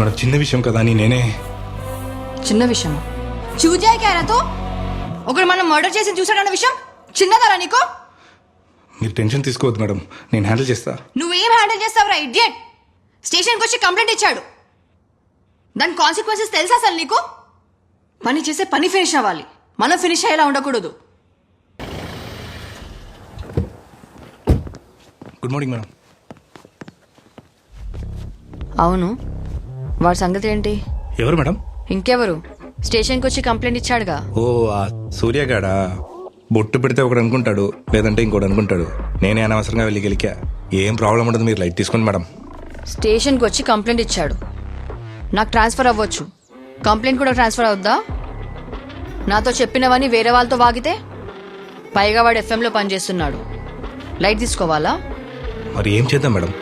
Madam చిన్న విషయం కదా అని నేనే. చిన్న విషయం చూజాయి క్యారాతో ఒకడు మనం మర్డర్ చేసి చూసాడన్న విషయం చిన్నదారా నీకు? మీరు టెన్షన్ తీసుకోవద్దు మేడం నేను హ్యాండిల్ చేస్తా. నువ్వేం హ్యాండిల్ చేస్తావురా ఇడియట్ స్టేషన్కి వచ్చి కంప్లైంట్ ఇచ్చాడు. దాని కాన్సిక్వెన్సెస్ తెలుసా అసలు నీకు? పని చేసే పని ఫినిష్ అవ్వాలి. మనం ఫినిష్ అయ్యేలా ఉండకూడదు. గుడ్ మార్నింగ్ మేడం అవును. వాడి సంగతి ఏంటి? ఎవరు మేడం? ఇంకెవరు? స్టేషన్కి వచ్చి కంప్లైంట్ ఇచ్చాడుగా. ఓ ఆ సూర్యగాడా బొట్టు పెడితే ఒకడు అనుకుంటాడు లేదంటే ఇంకోటి అనుకుంటాడు. నేనే అనవసరంగా వెళ్ళి గెలికా. ఏం ప్రాబ్లం ఉండదు మీరు లైట్ తీసుకోండి మేడం. స్టేషన్కి వచ్చి కంప్లైంట్ ఇచ్చాడు. నాకు ట్రాన్స్ఫర్ అవ్వచ్చు. కంప్లైంట్ కూడా ట్రాన్స్ఫర్ అవుద్దా? నాతో చెప్పినవని వేరే వాళ్ళతో వాగితే? పైగా వాడు ఎఫ్ఎంలో పనిచేస్తున్నాడు. లైట్ తీసుకోవాలా? మరి ఏం చేద్దాం మేడం?